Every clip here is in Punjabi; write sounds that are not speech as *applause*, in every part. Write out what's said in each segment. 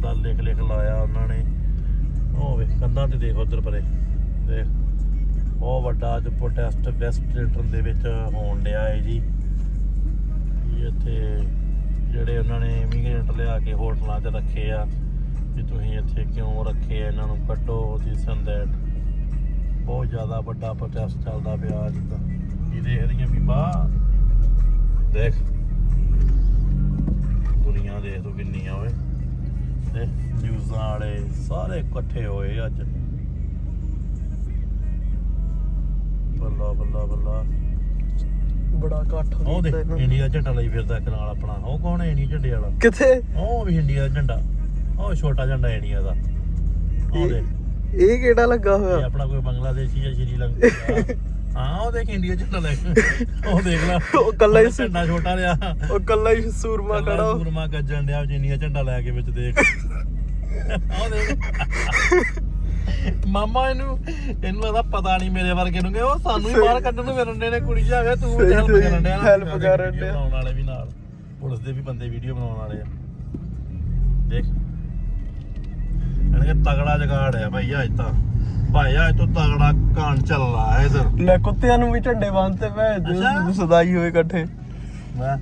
ਕਿੱਦਾਂ ਲਿਖ ਲਿਖ ਲਾਇਆ ਉਹਨਾਂ ਨੇ। ਉਹ ਵੇ, ਕੰਧਾਂ ਤੇ ਦੇਖ ਉਧਰ ਪਰੇ। ਦੇਖ ਬਹੁਤ ਵੱਡਾ ਅੱਜ ਪ੍ਰੋਟੈਸਟ ਵੈਸਟਰਨ ਦੇ ਵਿੱਚ ਹੋਣ ਡਿਆ ਹੈ ਜੀ। ਇੱਥੇ ਜਿਹੜੇ ਉਹਨਾਂ ਨੇ ਇਮੀਗ੍ਰੈਂਟ ਲਿਆ ਕੇ ਹੋਟਲਾਂ 'ਚ ਰੱਖੇ ਆ, ਵੀ ਤੁਸੀਂ ਇੱਥੇ ਕਿਉਂ ਰੱਖੇ ਆ, ਇਹਨਾਂ ਨੂੰ ਕੱਢੋ ਦਿਸ ਐਂਡ ਦੈਟ ਬਹੁਤ ਜ਼ਿਆਦਾ ਵੱਡਾ ਪ੍ਰੋਟੈਸਟ ਚੱਲਦਾ ਪਿਆ ਅੱਜ ਦਾ ਇਹ ਦੇਖ ਰਹੀਆਂ ਵੀ ਬਾਹਰ? ਦੇਖ। ਦੁਨੀਆ ਦੇਖ ਤੂੰ ਕਿੰਨੀ ਆ ਓਏ। ਤੇ ਨਿਊਜ਼ਾਂ ਵਾਲੇ ਸਾਰੇ ਇਕੱਠੇ ਹੋਏ ਅੱਜ। ਬੱਲਾ ਬੱਲਾ ਬੱਲਾ। ਬੜਾ ਇਕੱਠ ਉਹ ਦੇਖ ਇਹਨਾਂ। ਇੰਡੀਆ ਝੰਡਾ ਲਈ ਫਿਰਦਾ ਇੱਕ ਨਾਲ ਆਪਣਾ। ਉਹ ਕੌਣ ਹੈ ਇੰਡੀਆ ਝੰਡੇ ਵਾਲਾ? ਕਿੱਥੇ? ਉਹ ਵੀ ਇੰਡੀਆ ਦਾ ਝੰਡਾ। ਉਹ ਛੋਟਾ ਝੰਡਾ ਇੰਡੀਆ ਦਾ। ਉਹ ਇਹ- ਕਿਹੜਾ ਲੱਗਾ ਇਹ ਹੋਇਆ ਆਪਣਾ ਕੋਈ ਬੰਗਲਾਦੇਸ਼ੀ ਜਾਂ ਸ਼੍ਰੀਲੰਕਾ *laughs* ਹਾਂ ਉਹ ਦੇਖ ਇੰਡੀਆ ਝੰਡਾ ਲੈ। ਉਹ ਦੇਖ ਲੈ। ਉਹ ਕੱਲਾ ਹੀ ਝੰਡਾ ਛੋਟਾ ਰਿਹਾ ਉਹ ਕੱਲਾ ਹੀ ਸੂਰਮਾ ਖੜਾ। ਹੋ- ਸੂਰਮਾ ਗੱਜਣ ਡਿਆ ਵਿੱਚ ਇੰਡੀਆ ਝੰਡਾ ਲੈ ਕੇ ਵਿੱਚ ਦੇਖ। ਉਹ ਦੇਖ। ਮਾਮਾ ਇਹਨੂੰ ਇਹਨੂੰ ਇਹਦਾ ਪਤਾ ਨਹੀਂ ਮੇਰੇ ਵਰਗੇ ਨੂੰ ਕਿ ਉਹ ਸਾਨੂੰ ਹੀ ਬਾਹਰ ਕੱਢਣ ਨੂੰ ਫਿਰਨ ਦੇ ਨੇ ਕੁੜੀ ਜਾਵੇ ਤੂੰ ਸਹੀ ਹੈਲਪ ਕਰਨ ਡਿਆ। Video ਕਰਨ ਡਿਆ। ਬਣਾਉਣ ਵਾਲੇ ਵੀ ਨਾਲ। ਪੁਲਿਸ ਦੇ ਵੀ ਬੰਦੇ ਵੀਡੀਓ ਬਣਾਉਣ ਵਾਲੇ ਆ। ਦੇਖ। ਇਹਨੇ ਤਗੜਾ ਜਗਾੜ ਆ ਭਾਈ ਅੱਜ ਤਾਂ। ਭਾਈ ਅੱਜ ਤੋਂ ਤਗੜਾ ਕਾਂਡ ਚੱਲ ਰਹਾ ਹੈ ਇਧਰ। ਲੈ ਕੁੱਤਿਆਂ ਨੂੰ ਵੀ ਝੰਡੇ ਬੰਨਤੇ ਭੈ ਅੱਛਾ। ਜੋ ਸਦਾਈ ਹੋਏ ਇਕੱਠੇ। ਮੈਂ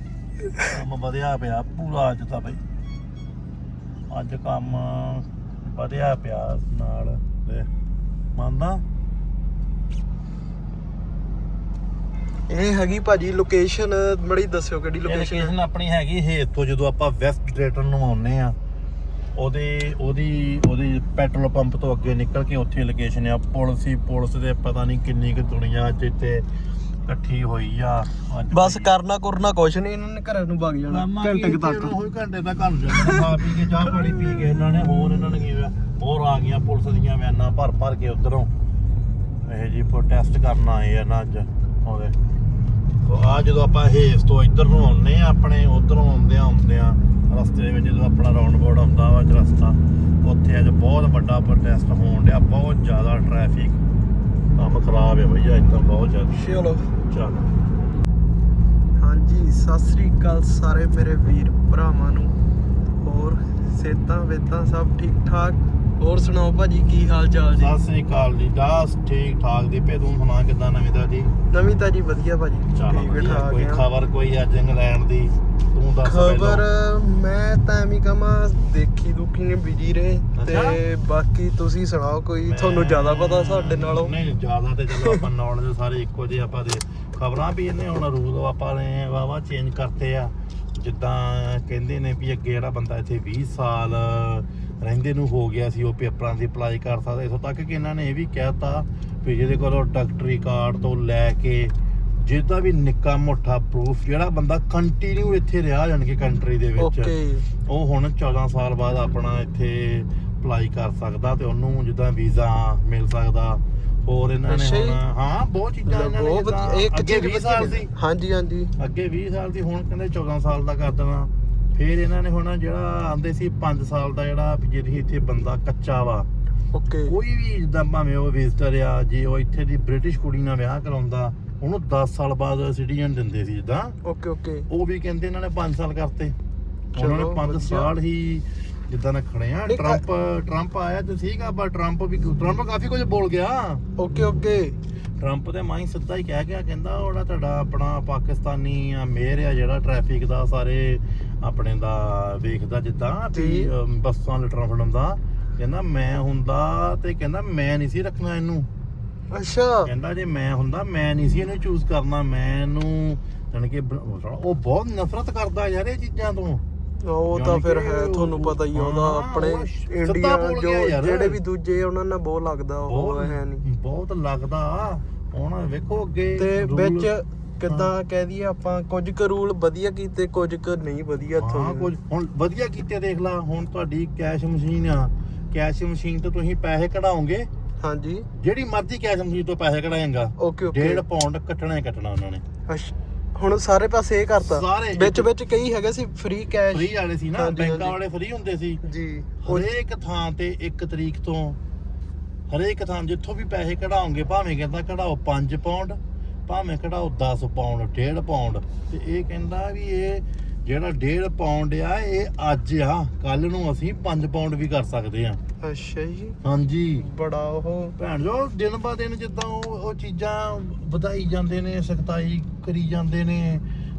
ਕੰਮ ਵਧਿਆ ਪਿਆ ਪੂਰਾ ਅੱਜ ਤਾਂ ਬਈ। ਅੱਜ ਕੰਮ ਵਧਿਆ ਪਿਆ ਨਾਲ। ਤੇ ਮੰਨਦਾ? ਇਹ ਹੈਗੀ ਭਾਜੀ ਲੋਕੇਸ਼ਨ ਮੜੀ ਦੱਸਿਓ ਕਿਹੜੀ ਲੋਕੇਸ਼ਨ ਲੋਕੇਸ਼ਨ ਆਪਣੀ ਹੈਗੀ ਹੇਤ ਤੋਂ ਜਦੋਂ ਆਪਾਂ ਵੈਸਟ ਡ੍ਰੇਟਨ ਨੂੰ ਆਉਨੇ ਆ ਉਹਦੇ ਉਹਦੀ ਉਹਦੀ ਪੈਟਰੋਲ ਪੰਪ ਤੋਂ ਅੱਗੇ ਨਿਕਲ ਕੇ ਉੱਥੇ ਲੋਕੇਸ਼ਨ ਆ। ਪੁਲਿਸ ਹੀ ਪੁਲਿਸ ਦੇ ਪਤਾ ਨਹੀਂ ਕਿੰਨੀ ਕੁ ਦੁਨੀਆ ਅੱਜ ਇੱਥੇ ਇਕੱਠੀ ਹੋਈ ਆ। ਅੱਜ ਬਸ ਕਰਨਾ ਕਰਨਾ ਕੁਛ ਨਹੀਂ ਇਹਨਾਂ ਨੇ ਘਰਾਂ ਨੂੰ ਵਗ ਜਾਣਾ ਘੰਟੇ ਕੁ ਤੱਕ। ਹੋਈ ਘੰਟੇ ਤੱਕ ਘਰ ਜਾਣਾ ਖਾ ਪੀ ਕੇ ਚਾਹ ਪਾਣੀ ਪੀ ਕੇ ਇਹਨਾਂ ਨੇ ਹੋਰ ਇਹਨਾਂ ਨੇ ਕੀ ਹੋਇਆ? ਹੋਰ ਆ ਗਈਆਂ ਪੁਲਿਸ ਦੀਆਂ ਵੈਨਾਂ ਭਰ ਭਰ ਕੇ ਉਧਰੋਂ। ਇਹ ਜੀ ਪ੍ਰੋਟੈਸਟ ਕਰਨ ਆਏ ਆ ਨਾ ਅੱਜ ਉਹਦੇ। ਆ ਜਦੋਂ ਆਪਾਂ ਹੇਸ ਤੋਂ ਇੱਧਰ ਨੂੰ ਆਉਂਦੇ ਆ ਆਪਣੇ ਉਧਰੋਂ ਆਉਂਦੇ ਆ ਆਉਂਦੇ ਆ ਰਸਤੇ ਦੇ ਵਿੱਚ ਜਦੋਂ ਆਪਣਾ ਰਾਉਂਡ ਬੋਰਡ ਆਉਂਦਾ ਵਾ ਰਸਤਾ ਉੱਥੇ ਅੱਜ ਬਹੁਤ ਵੱਡਾ ਪ੍ਰੋਟੈਸਟ ਹੋਣ ਡਿਆ ਬਹੁਤ ਜ਼ਿਆਦਾ ਟ੍ਰੈਫਿਕ ਕੰਮ ਖਰਾਬ ਹੈ ਭਈਆ ਤਾਂ ਬਹੁਤ ਜ਼ਿਆਦਾ। ਚਲੋ ਚੱਲ। ਹਾਂਜੀ ਸਤਿ ਸ੍ਰੀ ਅਕਾਲ ਸਾਰੇ ਮੇਰੇ ਵੀਰ ਭਰਾਵਾਂ ਨੂੰ। ਹੋਰ ਸੇਤਾਂ ਵੇਤਾਂ ਸਭ ਠੀਕ ਠਾਕ ਹੋਰ ਸੁਣਾਓ ਭਾਜੀ ਕੀ ਹਾਲ ਚਾਲ ਜੀ? ਸਤਿ ਸ੍ਰੀ ਅਕਾਲ ਜੀ ਦਾਸ ਠੀਕ ਠਾਕ ਦੀਪੇ ਤੂੰ ਸੁਣਾ ਕਿਦਾਂ ਨਵੀਂ ਦਾ ਜੀ ਨਵੀਂ ਤਾਜੀ ਵਧੀਆ ਭਾਜੀ ਚਲੋ ਠੀਕ ਵਧੀਆ ਠਾਕ ਕੋਈ ਆ। ਖਬਰ ਕੋਈ ਅੱਜ ਇੰਗਲੈਂਡ ਦੀ? ਤੂੰ ਦੱਸ ਖਬਰ ਮੈਂ ਤਾਂ ਐਵੇਂ ਕਮਾ ਦੇਖੀ ਦੁਖੀ ਨੇ ਬਿਜ਼ੀ ਰਹੇ ਤੇ ਅੱਛਾ। ਬਾਕੀ ਤੁਸੀਂ ਸੁਣਾਓ ਕੋਈ ਮੈਂ- ਤੁਹਾਨੂੰ ਜ਼ਿਆਦਾ ਪਤਾ ਸਾਡੇ ਨਾਲੋਂ? ਨਹੀਂ ਜ਼ਿਆਦਾ ਤੇ ਚਲੋ ਆਪਾਂ ਨੌਲੇਜ ਸਾਰੇ ਇੱਕੋ ਜਿਹੇ ਆਪਾਂ ਦੇ। ਖਬਰਾਂ ਵੀ ਇਹਨੇ ਹੁਣ ਰੂਲ ਆਪਾਂ ਨੇ ਵਾਵਾ ਚੇਂਜ ਕਰਤੇ ਆ। ਜਿੱਦਾਂ ਕਹਿੰਦੇ ਨੇ ਵੀ ਅੱਗੇ ਜਿਹੜਾ ਬੰਦਾ ਇੱਥੇ 20 ਸਾਲ ਰਹਿੰਦੇ ਨੂੰ ਹੋ ਗਿਆ ਸੀ ਉਹ ਪੇਪਰਾਂ ਦੀ ਅਪਲਾਈ ਕਰ ਸਕਦਾ ਇਥੋਂ ਤੱਕ ਕਿ ਇਹਨਾਂ ਨੇ ਇਹ ਵੀ ਕਹਿਤਾ ਵੀ ਜਿਹਦੇ ਕੋਲ ਡਾਕਟਰੀ ਕਾਰਡ ਤੋਂ ਲੈ ਕੇ ਜਿਹਦਾ ਵੀ ਨਿੱਕਾ ਮੋਟਾ ਪ੍ਰੂਫ ਜਿਹੜਾ ਬੰਦਾ ਕੰਟੀਨਿਊ ਇੱਥੇ ਰਿਹਾ ਜਾਣਗੇ ਕੰਟਰੀ ਦੇ ਵਿੱਚ ਉਹ ਹੁਣ 14 ਸਾਲ ਬਾਅਦ ਆਪਣਾ ਇੱਥੇ ਅਪਲਾਈ ਕਰ ਸਕਦਾ ਤੇ ਉਹਨੂੰ ਜਿੱਦਾਂ ਵੀਜ਼ਾ ਮਿਲ ਸਕਦਾ। ਹੋਰ ਇਹਨਾਂ ਨੇ। ਹੁਣ ਹਾਂ ਬਹੁਤ ਚੀਜ਼ਾਂ ਇਹਨਾਂ ਨੇ ਬਹੁਤ ਚੀਜ਼ 20 ਸਾਲ ਸੀ। ਹਾਂਜੀ ਹਾਂਜੀ। ਅੱਗੇ 20 ਸਾਲ ਸੀ ਹੁਣ ਕਹਿੰਦੇ 14 ਸਾਲ ਦਾ ਕਰ ਦੇਣਾ ਫਿਰ ਇਹਨਾਂ ਨੇ ਹੁਣ ਜਿਹੜਾ ਆਂਦੇ ਸੀ 5 ਸਾਲ ਦਾ ਜਿਹੜਾ ਜਿਹੜੀ ਇੱਥੇ ਬੰਦਾ ਕੱਚਾ ਵਾ ਓਕੇ। ਕੋਈ ਵੀ ਜਿੱਦਾਂ ਭਾਵੇਂ ਉਹ ਵਿਜ਼ਟਰ ਆ ਜੇ ਉਹ ਇੱਥੇ ਦੀ ਬ੍ਰਿਟਿਸ਼ ਕੁੜੀ ਨਾਲ ਵਿਆਹ ਕਰਾਉਂਦਾ ਉਹਨੂੰ 10 ਸਾਲ ਬਾਅਦ ਸਿਟੀਜ਼ਨ ਦਿੰਦੇ ਸੀ ਜਿੱਦਾਂ। Okay okay. ਉਹ ਵੀ ਕਹਿੰਦੇ ਇਹਨਾਂ ਨੇ 5 ਸਾਲ ਕਰਤੇ। ਉਹਨਾਂ ਨੇ ਚਲੋ, 5 ਵਧੀਆ। ਸਾਲ ਹੀ ਜਿੱਦਾਂ ਨਾ ਖੜੇ ਆ। ਟਰੰਪ ਟਰੰਪ ਆਇਆ ਤੇ ਆ ਪਰ ਟਰੰਪ ਵੀ ਟਰੰਪ ਕਾਫੀ ਕੁਝ ਬੋਲ ਗਿਆ। Okay okay. ਟਰੰਪ ਤੇ ਮਾਈ ਸਿੱਧਾ ਹੀ ਕਹਿ ਗਿਆ ਕਹਿੰਦਾ ਉਹਦਾ ਤੁਹਾਡਾ ਆਪਣਾ ਪਾਕਿਸਤਾਨੀ ਆ ਮੇਅਰ ਆ ਜਿਹੜਾ ਟ੍ਰੈਫਿਕ ਦਾ ਸਾਰੇ ਆਪਣੇ ਦਾ ਵੇਖਦਾ ਜਿੱਦਾਂ ਵੀ। ਅਮ, ਬੱਸਾਂ ਲਟਰਾਂ ਫੜਾਉਂਦਾ ਕਹਿੰਦਾ ਮੈਂ ਹੁੰਦਾ ਤੇ ਕਹਿੰਦਾ ਮੈਂ ਨਹੀਂ ਸੀ ਰੱਖਣਾ ਇਹਨੂੰ। ਅੱਛਾ। ਕਹਿੰਦਾ ਜੇ ਮੈਂ ਹੁੰਦਾ ਮੈਂ ਨਹੀਂ ਸੀ ਇਹਨੂੰ ਚੂਜ਼ ਕਰਨਾ। ਮੈਂ ਇਹਨੂੰ ਜਾਣੀ ਕਿ ਉਹ ਬਹੁਤ ਨਫ਼ਰਤ ਕਰਦਾ ਯਾਰ ਇਹ ਚੀਜ਼ਾਂ ਤੋਂ। ਉਹ ਤਾਂ ਫਿਰ ਕਿ ਹੈ ਤੁਹਾਨੂੰ ਪਤਾ ਹੀ ਆ ਉਹਦਾ ਹਾਂ, ਆਪਣੇ ਉਹ ਇੰਡੀਆ ਬੋਲ ਜੋ ਯਾਰ। ਜਿਹੜੇ ਵੀ ਦੂਜੇ ਉਹਨਾਂ ਨਾਲ ਬਹੁਤ ਲੱਗਦਾ ਉਹ ਹੈ ਨਹੀਂ। ਬਹੁਤ ਲੱਗਦਾ। ਹੁਣ ਵੇਖੋ ਅੱਗੇ ਤੇ rule- ਵਿੱਚ ਕਿੱਦਾਂ ਕਹਿ ਦਈਏ ਆਪਾਂ ਕੁਝ ਕੁ ਰੂਲ ਵਧੀਆ ਕੀਤੇ ਕੁਝ ਕੁ ਨਹੀਂ ਵਧੀਆ ਹਾਂ ਤੁਹਾਨੂੰ ਕੁਝ ਹੁਣ ਵਧੀਆ ਕੀਤੇ ਦੇਖ ਲਾ ਹੁਣ ਤੁਹਾਡੀ ਕੈਸ਼ ਮਸ਼ੀਨ ਆ। ਕੈਸ਼ ਮਸ਼ੀਨ ਤੋਂ ਤੁਸੀਂ ਪੈਸੇ ਕਢਾਓਗੇ। ਹਾਂਜੀ। ਜਿਹੜੀ ਮਰਜ਼ੀ ਕੈਸ਼ ਮਸ਼ੀਨ ਤੋਂ ਪੈਸੇ ਕਢਾਏਗਾ। Okay okay. ਡੇਢ ਪਾਉਂਡ ਕੱਟਣਾ ਹੀ ਕੱਟਣਾ ਉਹਨਾਂ ਨੇ। ਅੱਛਾ, ਹੁਣ ਸਾਰੇ ਪਾਸੇ ਇਹ ਕਰਤਾ। ਸਾਰੇ ਵਿੱਚ ਵਿੱਚ ਕਈ ਹੈਗੇ ਸੀ ਫ੍ਰੀ ਕੈਸ਼ ਫ੍ਰੀ ਵਾਲੇ ਸੀ ਨਾ ਹਾਂਜੀ, ਬੈਂਕਾਂ ਹਾਂਜੀ। ਵਾਲੇ ਫ੍ਰੀ ਹੁੰਦੇ ਸੀ। ਜੀ। ਉਹ- ਹਰੇਕ ਥਾਂ ਤੇ ਇੱਕ ਤਰੀਕ ਤੋਂ ਹਰੇਕ ਥਾਂ ਜਿੱਥੋਂ ਵੀ ਪੈਸੇ ਕਢਾਓਗੇ ਭਾਵੇਂ ਕਹਿੰਦਾ ਕਢਾਓ 5 ਪਾਉਂਡ ਭਾਵੇਂ ਕਢਾਓ 10 ਪਾਉਂਡ 1.5 ਪਾਉਂਡ ਤੇ ਇਹ ਕਹਿੰਦਾ ਵੀ ਇਹ ਜਿਹੜਾ 1.5 ਪਾਉਂਡ ਆ ਇਹ ਅੱਜ ਆ ਕੱਲ ਨੂੰ ਅਸੀਂ 5 ਪਾਉਂਡ ਵੀ ਕਰ ਸਕਦੇ ਆ। ਅੱਛਾ ਜੀ। ਹਾਂਜੀ। ਬੜਾ ਉਹ। ਭੈਣ ਜੋ ਦਿਨ ਬਾ ਦਿਨ ਜਿੱਦਾਂ ਉਹ ਚੀਜ਼ਾਂ ਵਧਾਈ ਜਾਂਦੇ ਨੇ ਸਖਤਾਈ ਕਰੀ ਜਾਂਦੇ ਨੇ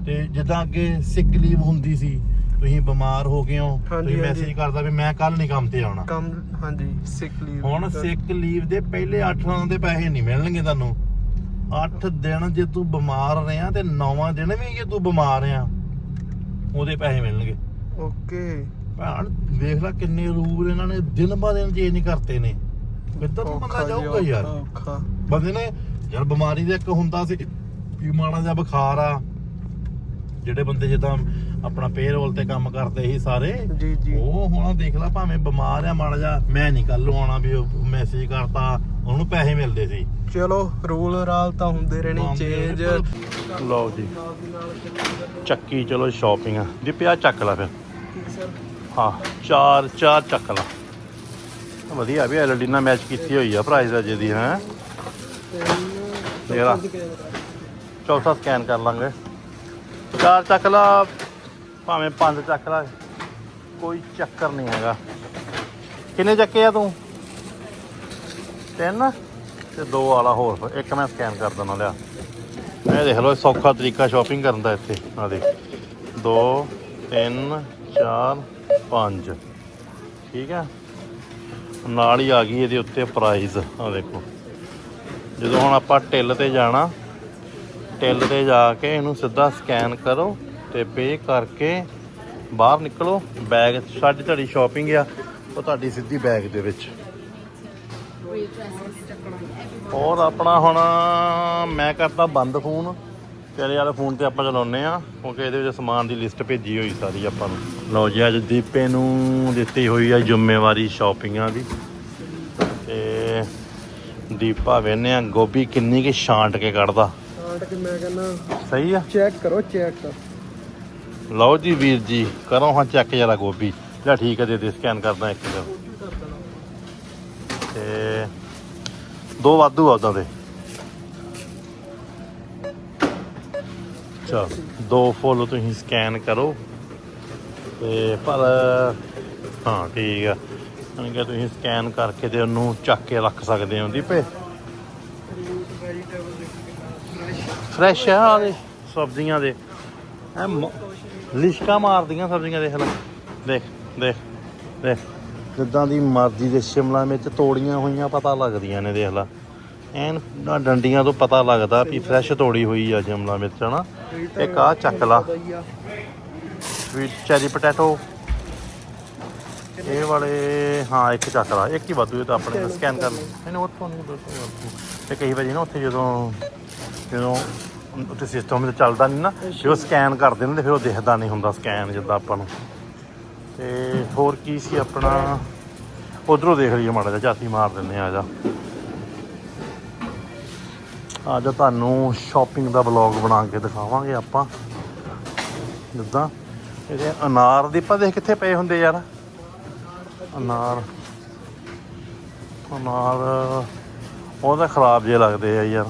ਤੇ ਜਿੱਦਾਂ ਅੱਗੇ ਸਿਕ ਲੀਵ ਹੁੰਦੀ ਸੀ ਤੁਸੀਂ ਬਿਮਾਰ ਹੋ ਗਏ ਹੋ ਤੁਸੀਂ। ਮੈਸੇਜ ਕਰਦਾ ਵੀ ਮੈਂ ਕੱਲ ਨਹੀਂ ਕੰਮ ਤੇ ਆਉਣਾ। ਕੰਮ ਹਾਂਜੀ ਸਿਕ ਲੀਵ ਹੁਣ ਸਿਕ ਲੀਵ ਦੇ ਪਹਿਲੇ 8 ਦਿਨਾਂ ਦੇ ਪੈਸੇ ਨਹੀਂ ਮਿਲਣਗੇ ਤੁਹਾਨੂੰ। 8 ਦਿਨ ਜੇ ਤੂੰ ਬਿਮਾਰ ਰਿਹਾ ਤੇ 9ਵਾਂ ਦਿਨ ਵੀ ਜੇ ਤੂੰ ਬਿਮਾਰ ਆ ਉਹਦੇ ਪੈਸੇ ਮਿਲਣਗੇ। ਓਕੇ। ਭੈਣ ਵੇਖ ਲੈ ਕਿੰਨੇ ਰੂਲ ਇਹਨਾਂ ਨੇ ਦਿਨ ਬਾ ਦਿਨ ਚੇਂਜ ਕਰਤੇ ਨੇ। ਕਿੱਧਰ ਨੂੰ ਬੰਦਾ ਜਾਊਗਾ ਯਾਰ। ਬੰਦੇ ਨੇ ਯਾਰ ਬਿਮਾਰੀ ਦਾ ਇੱਕ ਹੁੰਦਾ ਸੀ ਵੀ ਮਾੜਾ ਜਿਹਾ ਬੁਖਾਰ ਆ ਜਿਹੜੇ ਬੰਦੇ ਜਿੱਦਾਂ ਆਪਣਾ ਪੇਰੋਲ ਤੇ ਕੰਮ ਕਰਦੇ ਸੀ ਸਾਰੇ। ਜੀ ਜੀ। ਉਹ ਹੁਣ ਦੇਖ ਲੈ ਭਾਵੇਂ ਬਿਮਾਰ ਆ ਮਾੜਾ ਜਿਹਾ ਮੈਂ ਨਹੀਂ ਕੱਲ ਨੂੰ ਆਉਣਾ ਵੀ ਮੈਸੇਜ ਕਰਤਾ ਉਹਨੂੰ ਪੈਸੇ ਮਿਲਦੇ ਸੀ। ਚਲੋ ਰੂਲ ਰਾਲ ਤਾਂ ਹੁੰਦੇ ਰਹਿਣੇ ਚੇਂਜ। ਲਓ ਜੀ। ਚੱਕੀ ਚਲੋ ਸ਼ਾਪਿੰਗ ਦੀ ਪਿਆ ਚੱਕ ਲਾ ਫਿਰ। ਹਾਂ ਚਾਰ ਚਾਰ ਚੱਕ ਲਾ। ਵਧੀਆ ਵੀ ਐਲਡੀ ਨਾਲ ਮੈਚ ਕੀਤੀ ਹੋਈ ਆ ਪ੍ਰਾਈਸ ਅਜੇ ਦੀ ਹੈ। ਤੇਰਾ। ਚੌਥਾ ਸਕੈਨ ਕਰ ਲਾਂਗੇ। ਚਾਰ ਚੱਕ ਲਾ। ਭਾਵੇਂ ਪੰਜ ਚੱਕ ਲਾ, ਕੋਈ ਚੱਕਰ ਨਹੀਂ ਹੈਗਾ। ਕਿੰਨੇ ਚੱਕੇ ਆ ਤੂੰ? ਤਿੰਨ ਤੇ ਦੋ ਵਾਲਾ ਹੋਰ, ਇੱਕ ਮੈਂ ਸਕੈਨ ਕਰ ਦਿੰਦਾ ਲਿਆ। ਇਹ ਦੇਖ ਲਓ ਸੌਖਾ ਤਰੀਕਾ ਸ਼ਾਪਿੰਗ ਕਰਨ ਦਾ ਇੱਥੇ। ਆ ਦੇਖ। 2 3 4 5 ਠੀਕ ਹੈ? ਨਾਲ ਹੀ ਆ ਗਈ ਇਹਦੇ ਉੱਤੇ ਪ੍ਰਾਈਜ਼ ਆ ਦੇਖੋ। ਜਦੋਂ ਹੁਣ ਆਪਾਂ ਟਿੱਲ ਤੇ ਜਾਣਾ ਟਿਲ ਤੇ ਜਾ ਕੇ ਇਹਨੂੰ ਸਿੱਧਾ ਸਕੈਨ ਕਰੋ। ਤੇ ਪੇ ਕਰਕੇ ਬਾਹਰ ਨਿਕਲੋ ਬੈਗ ਸਾਡੀ ਤੁਹਾਡੀ ਸ਼ਾਪਿੰਗ ਆ ਉਹ ਤੁਹਾਡੀ ਸਿੱਧੀ ਬੈਗ ਦੇ ਵਿੱਚ। ਹੋਰ ਆਪਣਾ ਹੁਣ ਮੈਂ ਕਰਤਾ ਬੰਦ ਫੋਨ ਤੇਰੇ ਵਾਲੇ ਫੋਨ ਤੇ ਆਪਾਂ ਚਲਾਉਨੇ ਆ ਕਿਉਂਕਿ ਇਹਦੇ ਵਿੱਚ ਸਮਾਨ ਦੀ ਲਿਸਟ ਭੇਜੀ ਹੋਈ ਸਾਰੀ ਆਪਾਂ ਨੂੰ। ਲਓ ਜੀ ਅੱਜ ਦੀਪੇ ਨੂੰ ਦਿੱਤੀ ਹੋਈ ਆ ਜ਼ਿੰਮੇਵਾਰੀ ਸ਼ਾਪਿੰਗਾਂ ਦੀ। ਤੇ ਦੀਪਾ ਵੇਨੇ ਆ ਗੋਭੀ ਕਿੰਨੀ ਕਿ ਛਾਂਟ ਕੇ ਕੱਢਦਾ। ਆਂਟ ਕੇ ਮੈਂ ਕਹਿੰਦਾ ਸਹੀ ਆ? ਚੈੱਕ ਕਰੋ ਚੈੱਕ ਲਓ ਜੀ ਵੀਰ ਜੀ, ਕਰੋ ਹਾਂ ਚੈੱਕ ਜਰਾ ਗੋਭੀ। ਜਿਹੜਾ ਠੀਕ ਹੈ, ਦੇ ਦੇ ਸਕੈਨ ਕਰਦਾ ਇੱਕ ਦਾ ਤੇ ਦੋ ਵਾਧੂ ਆ ਉਦਾਂ ਦੇ। ਚਲ, ਦੋ ਫੁੱਲ ਤੁਸੀਂ ਸਕੈਨ ਕਰੋ। ਤੇ ਪਰ, ਹਾਂ, ਠੀਕ ਆ। ਯਾਨੀ ਕਿ ਤੁਸੀਂ ਸਕੈਨ ਕਰਕੇ ਤੇ ਉਹਨੂੰ ਚੱਕ ਕੇ ਰੱਖ ਸਕਦੇ ਹੋ ਦੀਪੇ। ਫਰੈਸ਼ ਆ ਆਲੇ ਸਬਜ਼ੀਆਂ ਦੇ। ਐ ਲਿਸ਼ਕਾ ਮਾਰਦੀਆਂ ਸਬਜ਼ੀਆਂ ਦੇਖ ਲੈ। ਦੇਖ ਦੇਖ ਦੇਖ। ਜਿੱਦਾਂ ਦੀ ਮਰਜ਼ੀ ਦੇ ਸ਼ਿਮਲਾ ਮਿਰਚ ਤੋੜੀਆਂ ਹੋਈਆਂ ਪਤਾ ਲੱਗਦੀਆਂ ਨੇ ਦੇਖ ਲੈ। ਐਨ ਡੰਡੀਆਂ ਤੋਂ ਪਤਾ ਲੱਗਦਾ ਵੀ ਫਰੈਸ਼ ਤੋੜੀ ਹੋਈ ਆ ਸ਼ਿਮਲਾ ਮਿਰਚ ਹਨਾ? ਇੱਕ ਆ ਚੱਕ ਲਾ। Sweet cherry potato. ਇਹ ਵਾਲੇ ਹਾਂ ਇੱਕ ਚੱਕ ਲਾ। ਇੱਕ ਹੀ ਵਾਧੂ ਇਹ ਤਾਂ ਆਪਣੇ ਸਕੈਨ ਕਰ ਲੈ। ਇਹਨੂੰ ਉੱਥੋਂ ਨਹੀਂ ਦੱਸੋ ਤੇ ਕਈ ਵਾਰੀ ਨਾ ਉੱਥੇ ਜਦੋਂ ਜਦੋਂ ਉੱਥੇ ਸਿਸਟਮ ਤੇ ਚੱਲਦਾ ਨਹੀਂ ਨਾ। ਜੇ ਉਹ ਸਕੈਨ ਕਰਦੇ ਨੇ ਤੇ ਫਿਰ ਉਹ ਦਿਖਦਾ ਨਹੀਂ ਹੁੰਦਾ ਸਕੈਨ ਜਿੱਦਾਂ ਆਪਾਂ ਨੂੰ। ਤੇ ਹੋਰ ਕੀ ਸੀ ਆਪਣਾ? ਉਧਰੋਂ ਦੇਖ ਲਈਏ ਮਾੜਾ ਜਿਹਾ ਝਾਤੀ ਮਾਰ ਦਿੰਦੇ ਆ ਜਾ। ਅੱਜ ਤੁਹਾਨੂੰ ਸ਼ਾਪਿੰਗ ਦਾ ਵਲੌਗ ਬਣਾ ਕੇ ਦਿਖਾਵਾਂਗੇ ਆਪਾਂ। ਜਿੱਦਾਂ ਇਹਦੇ ਅਨਾਰ ਦੀ ਪਾ ਦੇਖ ਕਿੱਥੇ ਪਏ ਹੁੰਦੇ ਯਾਰ। ਅਨਾਰ। ਅਨਾਰ ਉਹ ਤਾਂ ਖਰਾਬ ਜੇ ਲੱਗਦੇ ਆ ਯਾਰ।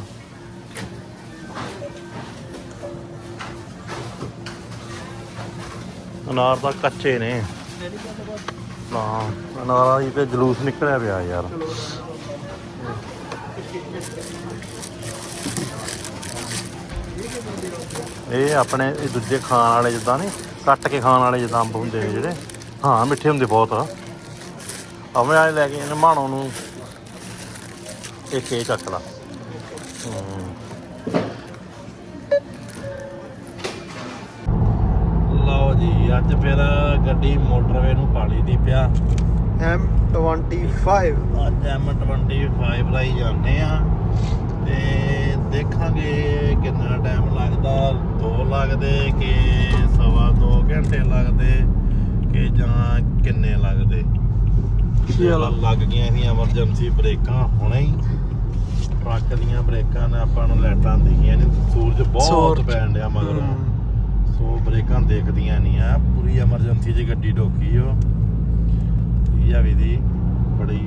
ਅਨਾਰ ਤਾਂ ਕੱਚੇ ਨੇ। ਨਾ, ਅਨਾਰਾਂ ਦੀ ਤੇ ਜਲੂਸ ਨਿਕਲਿਆ ਪਿਆ ਯਾਰ। ਇਹ ਆਪਣੇ ਇਹ ਦੂਜੇ ਖਾਣ ਵਾਲੇ ਜਿੱਦਾਂ ਨੇ, ਕੱਟ ਕੇ ਖਾਣ ਵਾਲੇ ਜਿੱਦਾਂ ਅੰਬ ਹੁੰਦੇ ਨੇ ਜਿਹੜੇ। ਹਾਂ, ਮਿੱਠੇ ਹੁੰਦੇ ਬਹੁਤ। ਆ ਅਵੇਂ ਆਲੇ ਲੈ ਕੇ ਇਹਨੇ ਮਾਣੋ ਨੂੰ। ਇੱਕ ਇਹ ਚੱਕ ਲਾ। ਹੂੰ। ਅੱਜ ਫਿਰ ਗੱਡੀ ਮੋਟਰਵੇ ਨੂੰ ਪਾਲੀ ਦੀ ਪਿਆ। M25 ਅੱਜ M25 ਲਾਈ ਜਾਂਦੇ ਆ। ਤੇ ਦੇਖਾਂਗੇ ਕਿੰਨਾ ਟਾਈਮ ਲੱਗਦਾ। 2 ਲੱਗਦੇ ਕਿ ਸਵਾ 2 ਘੰਟੇ ਲੱਗਦੇ ਕਿ ਜਾਂ ਕਿੰਨੇ ਲੱਗਦੇ? ਚਲੋ। ਲੱਗ ਗਈਆਂ ਸੀ ਐਮਰਜੈਂਸੀ ਬ੍ਰੇਕਾਂ ਹੁਣੇ ਹੀ ਟਰੱਕ ਦੀਆਂ ਬ੍ਰੇਕਾਂ ਨੇ ਆਪਾਂ ਨੂੰ ਲਾਈਟਾਂ ਦਿਖੀਆਂ ਨੇ ਸੂਰਜ ਬਹੁਤ। ਪੈਣ ਡਿਆ ਮਗਰੋਂ। ਸੋ ਬ੍ਰੇਕਾਂ ਦੇਖਦੀਆਂ ਨਹੀਂ ਆ। ਪੂਰੀ ਐਮਰਜੈਂਸੀ 'ਚ ਗੱਡੀ ਢੋਕੀ ਓ ਇਹ ਆ ਵੀ ਦੀ? ਬੜੀ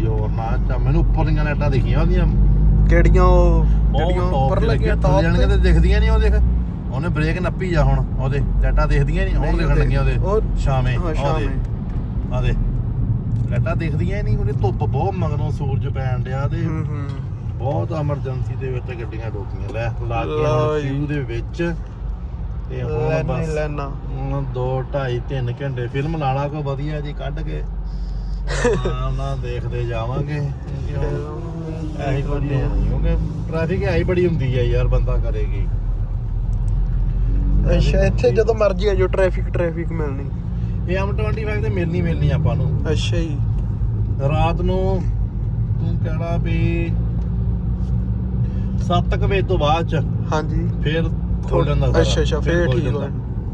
ਜ਼ੋਰ ਨਾਲ। ਚਾ ਮੈਨੂੰ ਉੱਪਰ ਦੀਆਂ ਲਾਈਟਾਂ ਦਿਖੀਆਂ ਉਹਦੀਆਂ। ਕਿਹੜੀਆਂ ਉਹ? ਜਿਹੜੀਆਂ ਉੱਪਰ ਲੱਗੀਆਂ top ਜਾਣੀਆਂ ਤੇ ਦਿਖਦੀਆਂ ਨਹੀਂ ਉਹ ਦੇਖ। ਉਹਨੇ ਬ੍ਰੇਕ ਨੱਪੀ ਜਾ ਹੁਣ ਉਹਦੇ। ਲਾਈਟਾਂ ਦਿਖਦੀਆਂ ਨਹੀਂ ਹੁਣ ਦਿਖਣ ਲੱਗੀਆਂ ਉਹਦੇ। ਉਹ ਸ਼ਾਮੇ ਉਹਦੇ। ਸ਼ਾਮੇ ਆਦੇ ਲਾਈਟਾਂ ਦਿਖਦੀਆਂ ਨਹੀਂ ਉਹਦੇ ਧੁੱਪ ਬਹੁਤ ਮਗਰੋਂ ਸੂਰਜ ਪੈਣ ਡਿਆ ਤੇ। ਹੂੰ ਹੂੰ। ਬਹੁਤ ਐਮਰਜੈਂਸੀ ਦੇ ਵਿੱਚ ਗੱਡੀਆਂ ਰੋਕੀਆਂ ਲੈ ਲਾ ਕੇ ਜੀ। ਕਿਊ ਦੇ ਵਿੱਚ। ਤੇ ਹੁਣ ਲੈਣੇ ਬਸ ਲੈਣਾ ਹੁਣ 2 2.5 3 ਘੰਟੇ ਫਿਲਮ ਲਾਣਾ ਕੋ ਵਧੀਆ ਜੀ ਕੱਢ ਕੇ *laughs* ਆਰਾਮ ਨਾਲ ਦੇਖਦੇ ਜਾਵਾਂਗੇ। ਐਹੀ ਕੋਈ ਕਿਉਂਕਿ ਟ੍ਰੈਫਿਕ ਹੈ ਹੀ ਬੜੀ ਹੁੰਦੀ ਹੈ ਯਾਰ ਬੰਦਾ ਕਰੇਗੀ। ਅੱਛਾ ਇੱਥੇ ਜਦੋਂ ਮਰਜ਼ੀ ਆ ਜੋ ਟ੍ਰੈਫਿਕ ਟ੍ਰੈਫਿਕ ਮਿਲਣੀ। ਇਹ M25 ਤੇ ਮਿਲਣੀ ਮਿਲਣੀ ਆਪਾਂ ਨੂੰ। ਅੱਛਾ ਜੀ। ਰਾਤ ਨੂੰ ਤੂੰ ਕਹਿਣਾ ਵੀ 7 ਵਜੇ ਤੋਂ ਬਾਅਦ ਚ ਹਾਂਜੀ। ਫੇਰ ਜਾਂਦਾ ਸਾਰਾ। ਅੱਛਾ ਅੱਛਾ ਫੇਰ ਠੀਕ। ਹੋ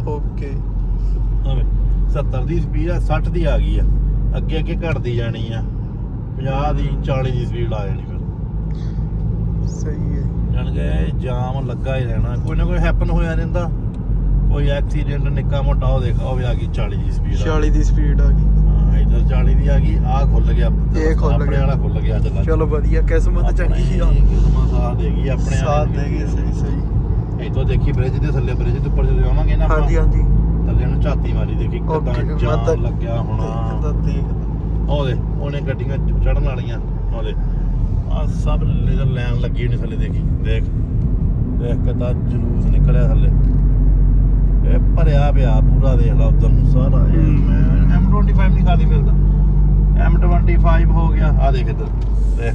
ਓਕੇ। ਭਾਵੇਂ 70 ਦੀ ਸਪੀਡ ਆ 60 ਦੀ ਆ ਗਈ ਆ। ਅੱਗੇ ਅੱਗੇ ਘਟਦੀ ਜਾਣੀ ਆ। 50 ਦੀ 40 ਦੀ ਸਪੀਡ ਆ ਜਾਣੀ ਫਿਰ। ਸਹੀ ਹੈ। ਜਾਣ ਕੇ ਜਾਮ ਲੱਗਾ ਹੀ ਰਹਿਣਾ। ਕੋਈ ਨਾ ਕੋਈ ਹੈਪਨ ਹੋਇਆ ਰਹਿੰਦਾ। ਕੋਈ ਐਕਸੀਡੈਂਟ ਨਿੱਕਾ ਮੋਟਾ ਉਹ ਦੇਖਾ ਉਹ ਵੀ ਆ ਗਈ 40 ਦੀ ਸਪੀਡ 40 ਦੀ ਸਪੀਡ ਆ ਗਈ। ਹਾਂ ਇਧਰ 40 ਦੀ ਆ ਗਈ ਆ ਖੁੱਲ ਗਿਆ। ਇਹ ਖੁੱਲ ਗਿਆ। ਵਾਲਾ ਖੁੱਲ ਗਿਆ ਚੱਲ ਚਲੋ ਵਧੀਆ ਕਿਸਮਤ ਚੰਗੀ ਆ ਕਿਸਮਤ ਸਾਥ ਦੇਗੀ ਆਪਣੇ ਸਾਥ ਦੇਗੇ ਸਹੀ ਸਹੀ। ਇਦੋਂ ਦੇਖੀ ਬ੍ਰਿਜ ਦੇ ਥੱਲੇ ਬ੍ਰਿਜ ਦੇ ਉੱਪਰ ਜਦੋਂ ਜਾਵਾਂਗੇ ਨਾ ਹਾਂਜੀ ਹਾਂਜੀ। ਥੱਲੇ ਨੂੰ ਝਾਤੀ ਮਾਰੀ ਦੇਖੀ ਕਿਦਾਂ ਜਾਮ ਲੱਗਿਆ ਹੋਣਾ। ਉਹਦੇ ਉਹਨੇ ਗੱਡੀਆਂ ਚੜਨ ਵਾਲੀਆਂ ਉਹਦੇ ਆ ਸਭ ਲੇਜ਼ਰ ਲੈਣ ਲੱਗੀ ਨਹੀਂ ਥੱਲੇ ਦੇਖੀ ਦੇਖ। ਦੇਖ ਕਿਦਾਂ ਜਲੂਸ ਨਿਕਲਿਆ ਥੱਲੇ। ਇਹ ਭਰਿਆ ਪਿਆ ਪੂਰਾ ਦੇਖ ਲਾ ਉਧਰ ਨੂੰ ਸਾਰਾ। ਇਹ ਹੂੰ। ਮੈਂ M25 ਨਹੀਂ ਖਾਲੀ ਮਿਲਦਾ M25 ਹੋ ਗਿਆ ਆ ਦੇਖ ਇੱਧਰ ਦੇਖ।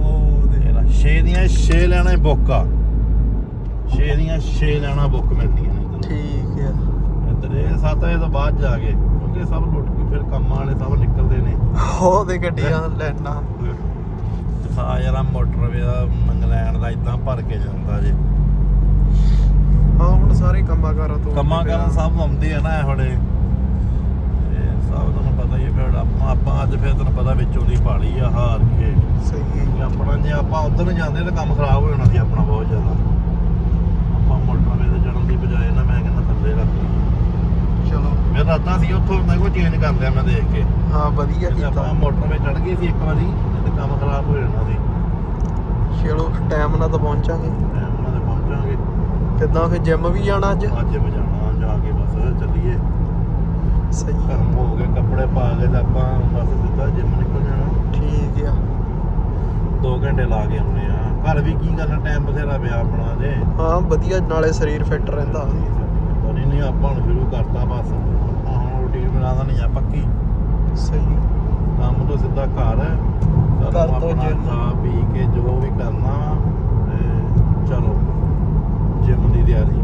ਉਹ ਦੇ ਇਹ ਲੈ 6 ਦੀਆਂ 6 ਲੈਣਾ ਬੁੱਕ। 6 ਦੀਆਂ 6 ਲੈਣਾ ਬੁੱਕ ਮਿਲਦੀਆਂ ਨੇ ਇੱਧਰ ਠੀਕ ਆ। ਇੱਧਰ ਇਹ 7 ਵਜੇ ਤੋਂ ਬਾਅਦ ਜਾ ਕੇ ਕਿਉਂਕਿ ਸਭ ਲੁੱਟ ਕੇ ਫਿਰ ਕੰਮਾਂ ਵਾਲੇ ਸਭ ਨਿਕਲਦੇ ਨੇ। ਉਹ ਦੇ ਗੱਡੀਆਂ ਲੈਣਾ। ਦਿਖਾ ਯਾਰ ਮੋਟਰਵੇ ਦਾ ਇੰਗਲੈਂਡ ਦਾ ਇਦਾਂ ਭਰ ਕੇ ਜਾਂਦਾ ਜੇ। ਹਾਂ ਹੁਣ ਸਾਰੇ ਕੰਮਾਂ ਕਾਰਾਂ ਤੋਂ ਕੰਮਾਂ ਕਰਨ ਸਭ ਆਉਂਦੇ ਆ ਨਾ ਇਹ ਹੁਣੇ ਇਹ ਸਭ ਤੁਹਾਨੂੰ ਪਤਾ ਹੀ ਹੈ ਫਿਰ ਆਪਾਂ ਆਪਾਂ ਅੱਜ ਫਿਰ ਤੁਹਾਨੂੰ ਪਤਾ ਵਿੱਚੋਂ ਦੀ ਪਾਲੀ ਆ ਹਾਰ ਕੇ। ਸਹੀ ਹੈ। ਆਪਣਾ ਜੇ ਆਪਾਂ ਉਧਰ ਨੂੰ ਜਾਂਦੇ ਤਾਂ ਕੰਮ ਖਰਾਬ ਹੋ ਜਾਣਾ ਸੀ ਆਪਣਾ ਬਹੁਤ ਜ਼ਿਆਦਾ ਆਪਾਂ ਮੋਟਰਵੇ ਤੇ ਚੜਨ ਦੀ ਬਜਾਏ ਨਾ ਮੈਂ ਕਹਿੰਦਾ ਥੱਲੇ ਰੱਖ ਲਈ। ਚਲੋ। ਮੇਰਾ ਇਰਾਦਾ ਸੀ ਉੱਥੋਂ ਮੈਂ ਕੋਈ ਚੇਂਜ ਕਰ ਲਿਆ ਮੈਂ ਦੇਖ ਕੇ। ਹਾਂ ਵਧੀਆ ਜੇ ਕੀਤਾ। ਆਪਾਂ ਮੋਟਰਵੇ ਚੜ ਗਏ ਸੀ ਇੱਕ ਵਾਰੀ ਤੇ ਕੰਮ ਖਰਾਬ ਹੋ ਜਾਣਾ ਸੀ। ਚਲੋ ਟਾਈਮ ਨਾਲ ਤਾਂ ਪਹੁੰਚਾਂਗੇ। ਟਾਈਮ ਨਾਲ ਤੇ ਪਹੁੰਚਾਂਗੇ। ਕਿੱਦਾਂ ਫਿਰ ਜਿਮ ਵੀ ਜਾਣਾ ਅੱਜ? ਅੱਜ ਮੈਂ ਜਾਣਾ ਜਾ ਕੇ ਬਸ ਚੱਲੀਏ। ਸਹੀ। ਆ ਕੰਮ ਹੋ ਗਏ ਕੱਪੜੇ ਪਾ ਕੇ ਤੇ ਆਪਾਂ ਬਸ ਸਿੱਧਾ ਜਿਮ ਨਿਕਲ ਜਾਣਾ। ਠੀਕ ਆ। 2 ਘੰਟੇ ਲਾ ਕੇ ਆਉਣੇ ਆ। ਘਰ ਵੀ ਕੀ ਕਰਨਾ ਟਾਈਮ ਬਥੇਰਾ ਪਿਆ ਆਪਣਾ ਜੇ ਹਾਂ ਵਧੀਆ ਨਾਲੇ ਸਰੀਰ ਫਿੱਟ ਰਹਿੰਦਾ। ਉਹਨੇ ਨਹੀਂ ਆਪਾਂ ਹੁਣ ਸ਼ੁਰੂ ਕਰਤਾ ਬਸ। ਹੁਣ ਰੂਟੀਨ ਬਣਾ ਦੇਣੀ ਆ ਪੱਕੀ। ਸਹੀ। ਕੰਮ ਤੋਂ ਸਿੱਧਾ ਘਰ। ਘਰ ਤੋਂ ਜਿੰਮ ਪੀ ਕੇ ਜੋ ਵੀ ਕਰਨਾ ਚਲੋ ਜਿੰਮ ਦੀ ਤਿਆਰੀ।